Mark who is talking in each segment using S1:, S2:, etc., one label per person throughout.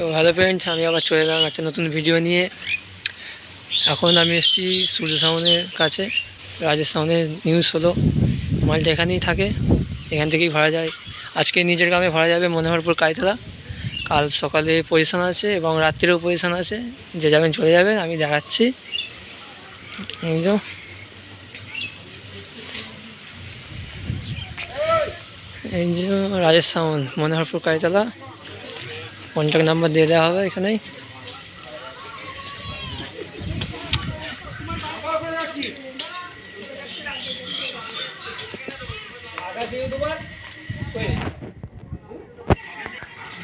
S1: তো hello friends আমি আবার চলে এলাম একটা নতুন ভিডিও নিয়ে। এখন আমি এসেছি সূর্য সামনের কাছে রাজেশ নিউজ হলো। মালটা এখানেই থাকে, এখান থেকেই ভাড়া যায়। আজকে নিজের গ্রামে ভাড়া যাবে মনোহরপুর কাইতলা কাল সকালে পজিশন আছে এবং রাত্রেও পজিশন আছে। যে যাবেন চলে যাবেন, আমি দেখাচ্ছি। এই যে। রাজেশ সামন্ত মনোহরপুর কাইতলা কন্ট্যাক্ট নাম্বার দিয়ে দেওয়া হবে এখানেই।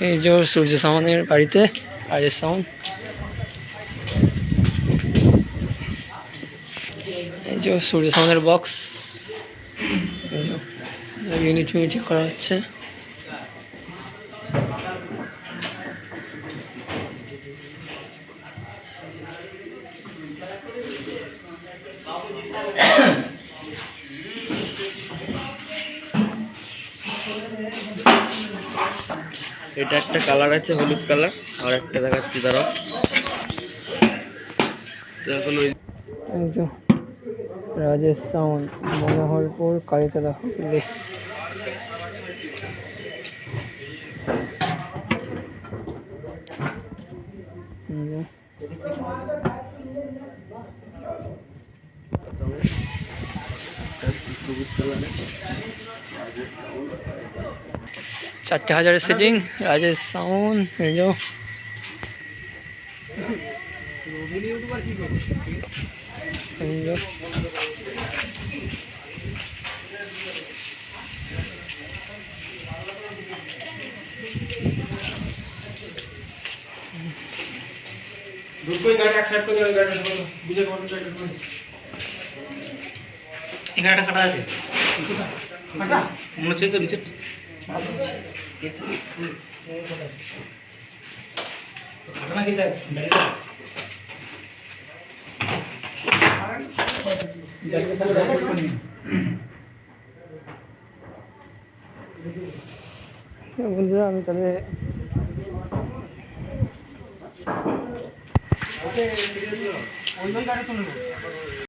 S1: এই যে সূর্য সামনের বাড়িতে রাজেশ সামন এই যে সূর্য সামনের বক্স ইউনিট ইউনিট করা হচ্ছে।
S2: এটা একটা কালার আছে হলুদ কালার। আর একটা দেখাচ্ছি
S1: তারা রাজেশ সাউন্ড মনোহরপুর কালীতলা হুগলি এই যে
S2: সবুজ কালারে
S1: চারটে হাজারের সেটিং রাজেশ সাউন্ড এই যে এই
S2: এখানে একটা কাটা আছে। মনে হচ্ছে তো নিচে
S1: বন্ধুরা আমি তাহলে ముందు కడుతున్నాను